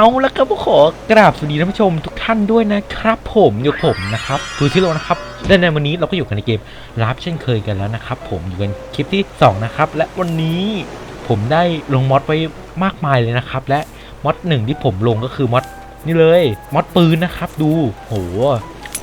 เอาแล้วก็ขอกราบสวัสดีท่านผู้ชมทุกท่านด้วยนะครับผมอยู่ผมนะครับทูชิโร่นะครับและในวันนี้เราก็อยู่กันในเกมรับเช่นเคยกันแล้วนะครับผมอยู่กันคลิปที่สองนะครับ และวันนี้ผมได้ลงมอดไว้มากมายเลยนะครับ และมอดหนึ่งที่ผมลงก็คือมอดนี่เลยมอดปืนนะครับดูโห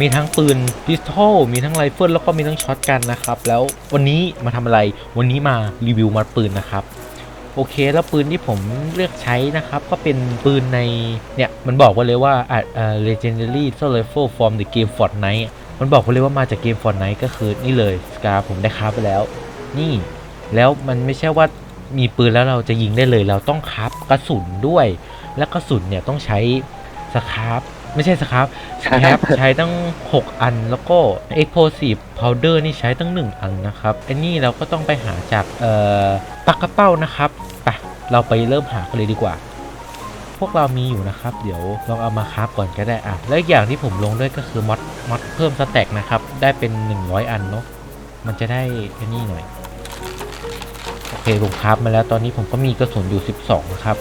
มีทั้งปืนพิสตอลมีทั้งไรเฟิลแล้วก็มีทั้งช็อตกันนะครับ แล้ววันนี้มาทำอะไรวันนี้มารีวิวมัดปืนนะครับ โอเค แล้วปืนที่ผมเลือกใช้นะครับ ก็เป็นปืนใน เนี่ย มันบอกไว่าเลยว่าอ่าเอ่อ legendary s o l rifle from the game Fortnite มันบอกไว้เลยว่ามาจากเกม Fortnite ก็คือนี่เลยสกาผมได้คราฟไปแล้ว นี่ แล้วมันไม่ใช่ว่ามีปืนแล้วเราจะยิงได้เลย เราต้องคราฟกระสุนด้วย และกระสุนเนี่ยต้องใช้สครับไม่ใช่สครับใช่แคปใช้ตั้ง 6 อันแล้วก็ explosive powder นี่ใช้ตั้ง 1 อันนะครับ อันนี้เราก็ต้องไปหาจากเอ่อ ปากกระเป้านะครับไปเราไปเริ่มหากันเลยดีกว่า พวกเรามีอยู่นะครับ เดี๋ยวลองเอามาคราฟก่อนก็ได้อะแล้วอีกอย่างที่ผมลงด้วยก็คือมอดมอดเพิ่มสแต็กนะครับ ได้เป็น 100 อันเนาะมันจะได้ไอันนี้หน่อยโอเคผมคราฟมาแล้วตอนนี้ผมก็มีกระสุนอยู่ 12นะครับ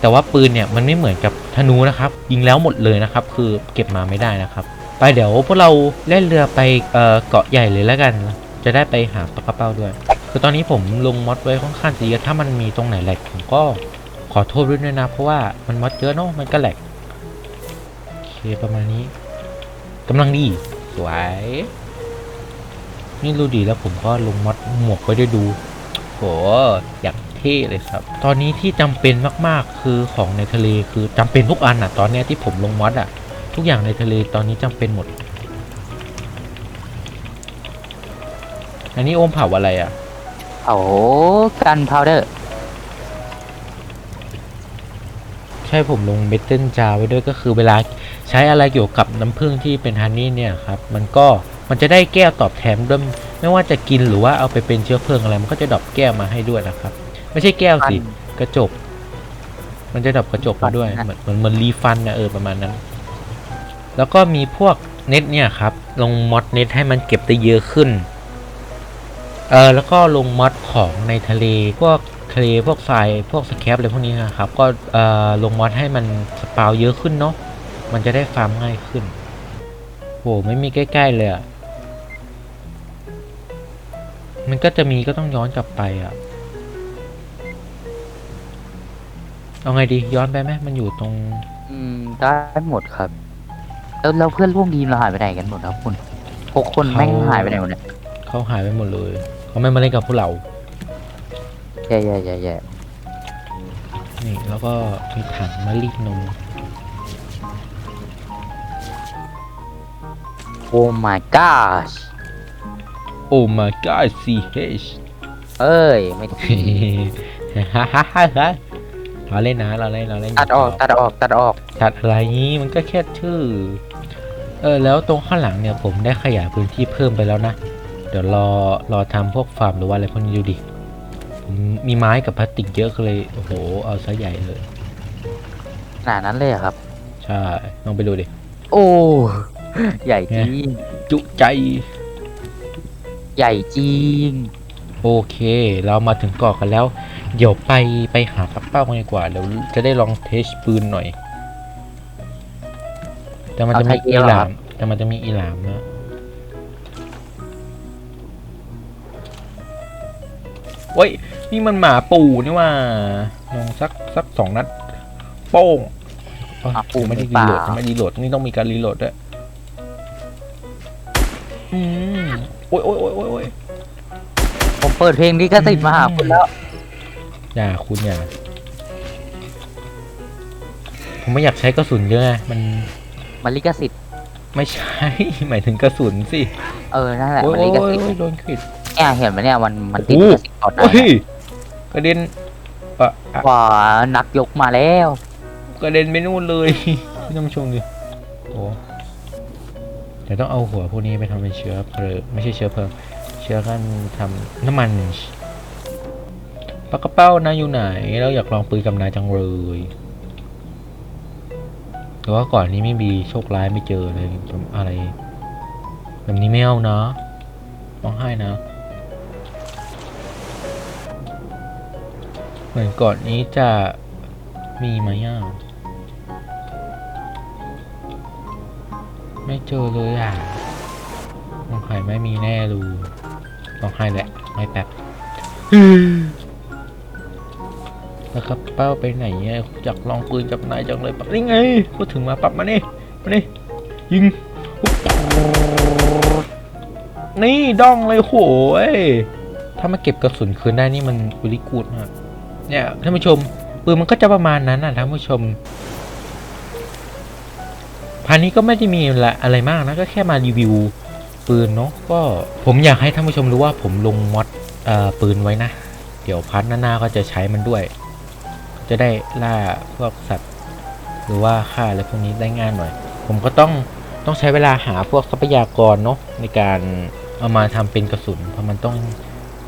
แต่ว่าปืนเนี่ยมันไม่เหมือนกับธนูนะครับยิงแล้วหมดเลยนะครับ คือเก็บมาไม่ได้นะครับ ไปเดี๋ยวพวกเราเล่นเรือไปเอ่อเกาะใหญ่เลยแล้วกัน จะได้ไปหาปลากระเป้าด้วย คือตอนนี้ผมลงมอดไว้ค่อนข้างจะเยอะถ้ามันมีตรงไหนแหลกผมก็ขอโทษด้วยนะ เพราะว่ามันมอดเยอะเนาะมันก็แหลกโอเคประมาณนี้กำลังดีสวยนี่รู้ดีแล้วผมก็ลงมอดหมวกไว้ด้วยดูโหอย่างเท่เลยครับ ตอนนี้ที่จำเป็นมากๆคือของในทะเลคือจำเป็นทุกอันอะ ตอนนี้ที่ผมลงมอดอะ ทุกอย่างในทะเลตอนนี้จำเป็นหมด อันนี้โอมเผาอะไรอะ โอ้กันพาวเดอร์ ใช่ผมลงเมทัลจาไว้ด้วยก็คือเวลาใช้อะไรเกี่ยวกับน้ำผึ้งที่เป็นฮันนี่เนี่ยครับ มันก็มันจะได้แก้วตอบแทนด้วยไม่ว่าจะกินหรือว่าเอาไปเป็นเชื้อเพลิงอะไร มันก็จะดรอปแก้วมาให้ด้วยนะครับ ไม่ใช่แก้วสิ กระจก มันจะดรอปกระจกมาด้วย เหมือนเหมือนเหมือนรีฟันนะเออประมาณนั้น แล้วก็มีพวกเน็ตเนี่ยครับ ลงมอดเน็ตให้มันเก็บได้เยอะขึ้น เออแล้วก็ลงมอดของในทะเลพวกทะเลพวกทรายพวกสแครปอะไรพวกนี้นะครับ ก็เอ่อลงมอดให้มันสปาวเยอะขึ้นเนาะมันจะได้ฟาร์มง่ายขึ้นโหไม่มีใกล้ ๆ เลยอะมันก็จะมีก็ต้องย้อนกลับไปอะเอาไงดีย้อนไปไหมมันอยู่ตรง อืมได้หมดครับ แล้วแล้วเพื่อนร่วมทีมเราหายไปไหนกันหมดครับคุณหกคนแม่งหายไปไหนหมดเนี่ย เขาหายไปหมดเลย เขาไม่มาเล่นกับพวกเรา แย่แย่แย่แย่นี่แล้วก็มีถังมารีดนม โอ้ my gosh โอ้ my god ch เอ้ย ไม่ฮ่าฮ่าฮ่าฮ่าเราเล่นนะเราเล่นเราเล่นตัดออกตัดออกตัดออก ตัดอะไรนี้มันก็แค่ชื่อ เออ แล้วตรงข้างหลังเนี่ยผมได้ขยายพื้นที่เพิ่มไปแล้วนะ เดี๋ยวรอรอทำพวกฟาร์มหรือว่าอะไรพวกนี้ดูดิผมมีไม้กับพลาสติกเยอะก็เลยโอ้โห เอาซะใหญ่เลย ขนาดนั้นเลยเหรอครับ ใช่ลองไปดูดิ โอ้ ใหญ่จริง จุใจ ใหญ่จริง โอเค เรามาถึงเกาะกันแล้ว เดี๋ยวไปไปหาปักเป้ากันดีกว่าเดี๋ยวจะได้ลองเทสปืนหน่อย แต่มันจะมีเอาไทยเกีอียวเหรอหคลารับมแต่มันจะมีอีหลามนะ โอ้ย นี่มันหมาปู่นี่ว่าลองสักสักสองนัด โป้งเอ้ยหมาปู่ไม่ได้หรืรีอโหลเปดล่าไม่รีโหลดนี่ต้องมีการรีโหลดด้วยอืมโอ้ยโอ้ยโอ้ยโอ้ยโอ้ยผมเปิดเพลงนี้ก็ติดมาหาคุณแล้วอย่าคุณอย่าผมไม่อยากใช้กระสุนเยอะไงมันมันลิขสิทธิ์ไม่ใช่ หมายถึงกระสุนสิ เออ นั่นแหละโอ้ยมันโอ้ลิยขโอ้ยสิทธิ์โอ้ยโดนขิด เนี่ยเห็นไหมเนี่ยมันมันติดโอ้ลิขสิทธิ์ก่อนหน้าโอ้ยกระเด็นเอ่ออะว่านักยกมาแล้วกระเด็นไปนู่นเลย พี่ต้องชมดิโอ้เดี๋ยวต้องเอาหัวพวกนี้ไปทำเป็นเชื้อเพลิงไม่ใช่เชื้อเพลิง เชื้อกันทำน้ำมันปากกระเป้านะอยู่ไหนแล้วอยากลองปืนกับนายจังเลยแต่ว่าก่อนนี้ไม่มีโชคร้ายไม่เจอเลยอะไรแบบนี้ไม่เอานะร้องไห้นะ เหมือนก่อนนี้จะมีไหมอะไม่เจอเลยอะลองหายไม่มีแน่ดูลองหายแหละไม่แป๊บแล้วครับเป้าไปไหนเนี่ยจากลองปืนจับนายจังเลยปั๊บนี่ไงก็ถึงมาปั๊บมาเนี่มาเนี่ยิงนี่ดองเลยโหยถ้ามาเก็บกระสุนคืนได้นี่มันบลิกูดมาก เนี่ยท่านผู้ชมปืนมันก็จะประมาณนั้นนะท่านผู้ชมพันนี้ก็ไม่ได้มีอะไรมากนะก็แค่มารีวิวปืนเนาะก็ผมอยากให้ท่านผู้ชมรู้ว่าผมลงมอดอปืนไว้นะ เดี๋ยวพัทหน้าก็จะใช้มันด้วย จะได้ล่าพวกสัตว์ หรือว่าฆ่าอะไรพวกนี้ได้ง่ายหน่อย ผมก็ต้องต้องใช้เวลาหาพวกทรัพยากรเนาะในการเอามาทำเป็นกระสุนเพราะมันต้อง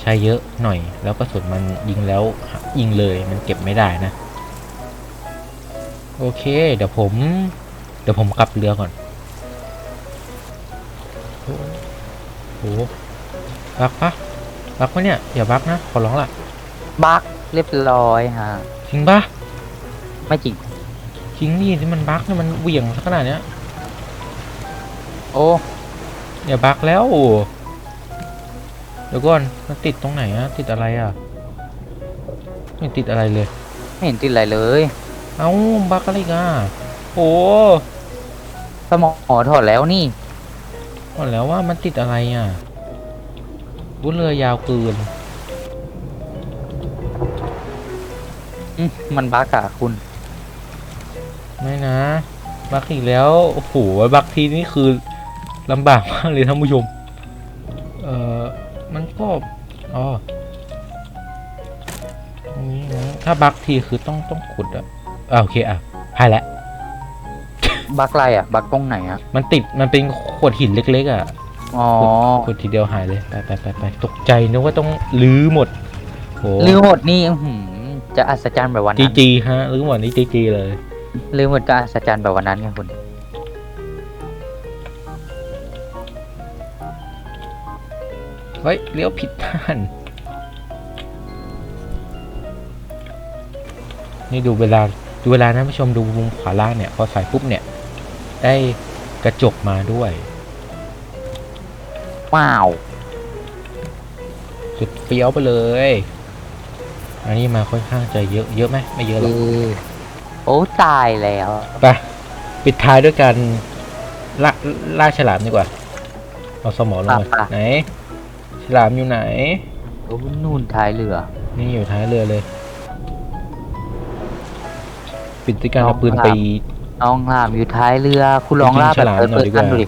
ใช้เยอะหน่อย แล้วกระสุนมันยิงแล้วยิงเลยมันเก็บไม่ได้นะ โอเค เดี๋ยวผม เดี๋ยวผมกลับเรือก่อนโอ้โหบักปะบักปะเนี่ยอย่าบักนะขอร้องละบักเรียบร้อยฮะจริงปะไม่จริงจริงนี่ที่มันบักเนี่ยมันเหวี่ยงสักขนาดเนี้ยโอ้อย่าบักแล้วเดี๋ยวก่อนมันติดตรงไหนอะติดอะไรอะไม่ติดอะไรเลย ไม่เห็นติดอะไรเลย เอ้าบักอะไรอีกันโอ้สมองถอดแล้วนี่บอกแล้วว่ามันติดอะไรอะวุ้นเรือยาวเกินอืมมันบักอะคุณ ไม่นะ บักอีกแล้ว โอ้โห บักทีนี่คือลำบากมากเลยท่านผู้ชมเอ่อ มันก็อ๋อตรงนี้นะถ้าบักทีคือต้องต้องขุดอะอ่าโอเคอะพายแล้วบักอะไรอะบักตรงไหนอะมันติดมันเป็นขวดหินเล็กๆอะอ๋อขุดทีเดียวหายเลยไปไปไปไปตกใจนึกว่าต้องลื้อหมดโหลืมหมดนี่อื้อหือจะอัศจรรย์แบบวันจีนั้นจีฮะลื้อหมดนี่จีจีเลยลืมหมดจะอัศจรรย์แบบวันนั้นไงคุณ ฮ้ย เลี้ยวผิดด้าน นี่ดูเวลา ดูเวลานะผู้ชมดูมุมขวาล่างเนี่ย พอใส่ปุ๊บเนี่ย ได้กระจกมาด้วย ว้าว สุดเฟี้ยวไปเลย อันนี้มาค่อนข้างจะเยอะ เยอะไหมไม่เยอะหรเออกอโอ้ตายแล้วไปปิดท้ายด้วยการล่าล่าฉลามดีกว่า เอาสมอลงมาอะไหน ฉลามอยู่ไหน โอ้นู่นท้ายเรือ นี่อยู่ท้ายเรือเลย ปิดด้วยการน้องเอาปืนครับไปน้องลามอยู่ท้ายเรือ คุณลองล่าไปกินฉแบบลามเปิดหน่อยเปิดดีกว่ากันดูดิ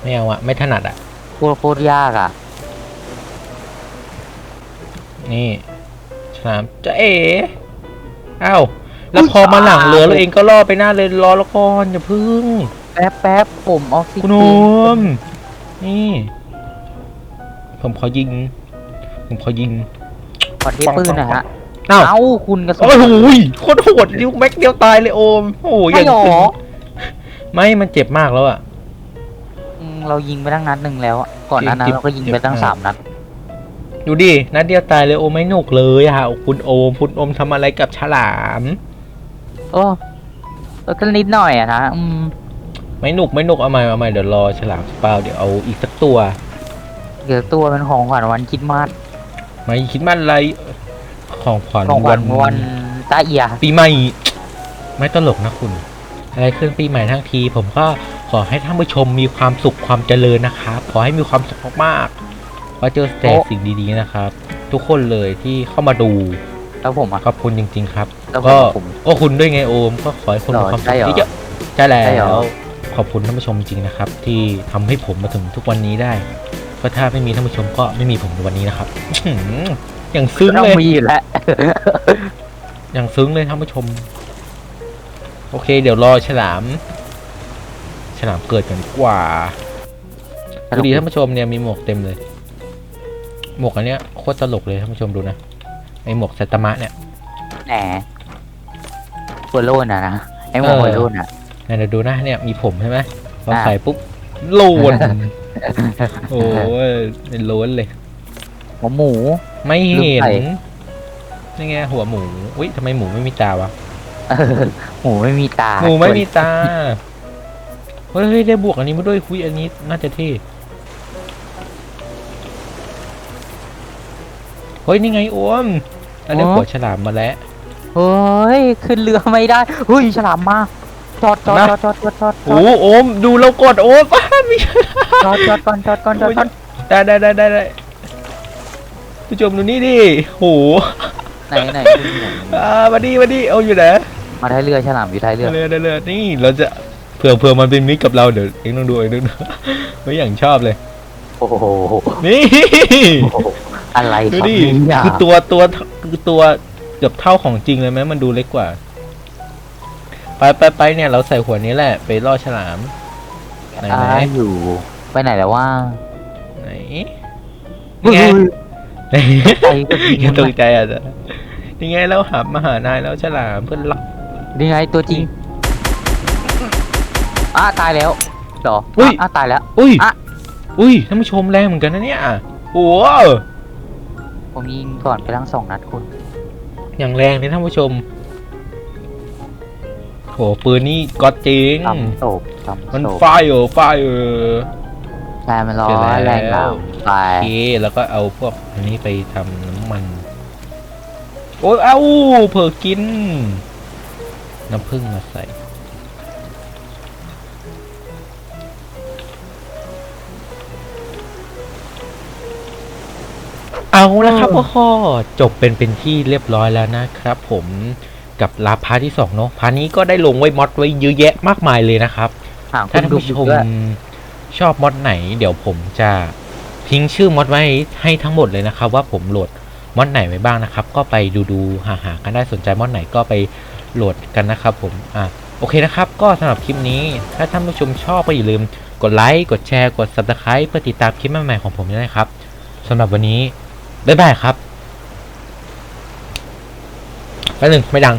ไม่เอาอะไม่ถนัดอะโคตรโคตรยากอะนี่ฉลามจะเอ๋อ้าวแล้วพอมาหลังเรือเราเองก็ล่อไปหน้าเลยรอแล้วก่อนอย่าพึ่ง แป๊บแป๊บผมออกซิเจคุณโอนมนี่ ผมขอยิง ผมขอยิง ขอเทปืนหนะฮะอ้าวเอ้าคุณกระสุโอ้ยโหยโคตรโหดนิ้วแม็กเดียวตายเลยโอมโอ้ยใช่อย่างหรตึงอไม่มันเจ็บมากแล้วอะ อืมเรายิงไปตั้งนัดหนึ่งแล้วอะก่อนหน้านั้นจริงๆเราก็ยิงไปตั้งเจ็บมากสามนัด ดูดินัดเดียวตายเลยโอมไม่หนุกเลยอะคุณโอมคุณโอมทำอะไรกับฉลาม โอ้แล้วก็นิดหน่อยอะนะอืม ไม่หนุกไม่หนุกเอาใหม่เอาใหม่เดี๋ยวรอฉลามเปล่าเดี๋ยวเอาอีกสักตัว เกี่ยวตัวเป็นของขวัญวันคริดมาสไม่คิดมันอะไร ของขวัญของขวัญวันตาเอีย ปีใหม่ ไม่ตลกนะคุณ อะไรขึ้นปีใหม่ทั้งที ผมก็ขอให้ท่านผู้ชมมีความสุขความเจริญนะครับ ขอให้มีความสุขมากๆขอเจอแต่สิ่งดีๆนะครับ ทุกคนเลยที่เข้ามาดูแล้วผมอะขอบคุณจริง ๆ ครับ แล้วผมก็ผมก็คุณด้วยไงโอม ก็ขอให้คุณหรมีอความใช่สุขเหรอเยอะๆใช่แล้ใช่เหรวอ ขอบคุณท่านผู้ชมจริงๆนะครับ ที่ทำให้ผมมาถึงทุกวันนี้ได้ ก็ถ้าไม่มีท่านผู้ชมก็ไม่มีผมในวันนี้นะครับอื้อหืออย่างซึ้งต้อเลงย มีอยู่แล้ว อย่างซึ้งเลยท่านผู้ชม โอเค เดี๋ยวรอฉลาม ฉลามเกิดกันดีกว่าดูดีท่านผู้ชมเนี่ยมีหมวกเต็มเลย หมวกอันเนี้ยโคตรตลกเลยท่านผู้ชมดูนะไอหมวกไซตามะเนี่ย แหนหัวโลนอะนะไอ้หมวกเออ หัวโลนอะ เนี่ยเดี๋ยวดูนะเนี่ยมีผมใช่ไหมพออะใส่ปุ๊บโลน โอ้ยเป็นโล้นเลย หัวหมู ไม่เห็ลูกนไข่นี่ไงหัวหมู อุ้ยทำไมหมูไม่มีตาวะ เออหมูไม่มีตาหมูไม่มีตา เฮ้ยเฮ้ยได้บวกอันนี้มาด้วยคุยอันนี้น่าจะเท่เฮ้ยนี่ไงโอมอันนี้หัวฉลามมาแล้ว เฮ้ย ขึ้นเรือไม่ได้เฮ้ยฉลามมาจอดจอดนะจอดจอดจอดจอดจโอ้อดโอมดูเรากดโอมป้าไม่จอดจอดก่อนจอดก่อนจอดก่อนได้ได้ได้ได้ได้ผู้ชมดูนี่ดิโหไหนไหนขึ้นไหนอ่ามาดีมาดีเอาอยู่ไหนมาท้ายเรือฉลามอยู่ท้ายเรือได้เลยได้เลยนี่เราจะเผื่อเผื่อมันเป็นมิตรกับเราเดี๋ยวเองต้องดูเองต้องดูไม่อย่างชอบเลยโอ้โหนี่อะไรดูครับดิเนี่ยคือตัวตัวคือตัวเกือบเท่าของจริงเลยไหมมันดูเล็กกว่า ไปไปไปเนี่ยเราใส่หัวนี้แหละ ไปล่อฉลาม ไหนอ่าไหนอยู่ ไปไหนแล้วว่าไหนเฮ้ยไงไปก็ยิงอย่าตกใจอะจ๊ะยังไงเราหามาหานายแล้วฉลามเพื่อนรักนี่ไงตัวจริงอะตายแล้วเหรออุ้ย อะตายแล้ว อุ้ย อะ อุ้ยท่านผู้ชมแรงเหมือนกันนะเนี่ยโอ้โหผมยิงก่อนไปทั้งสองนัดคุณอย่างแรงเลยท่านผู้ชมโหปืนนี่ก็จริงซ้ำโศกซ้ำ มันโศกไฟเออไฟเออใช่มันร้อเสร็จแล้วนแรงเราไปโอเคแล้วก็เอาพวกอันนี้ไปทำน้ำมัน โอ้ยเอ้าเผลอกิน น้ำผึ้งมาใส่เอาละครับก็ข้อจบเป็นเป็นที่เรียบร้อยแล้วนะครับ ผมกับลาพาร์ทที่สองเนาะพาร์ทนี้ก็ได้ลงไว้มอดไว้เยอะแยะมากมายเลยนะครับ ห่างคุถ้าณท่านดูผู้ชมด้วยชอบมอดไหน เดี๋ยวผมจะทิ้งชื่อมอดไว้ให้ทั้งหมดเลยนะครับ ว่าผมโหลดมอดไหนไว้บ้างนะครับ ก็ไปดูดูหาหากันได้สนใจมอดไหนก็ไปโหลดกันนะครับ ผมอะโอเคนะครับ ก็สำหรับคลิปนี้ ถ้าท่านผู้ชมชอบก็อย่าลืมกดไลค์กดแชร์กด subscribe เพื่อติดตามคลิปใหม่ๆของผมด้วยนะครับสำหรับวันนี้บ๊ายบายครับแป๊บหนึงไม่ดัง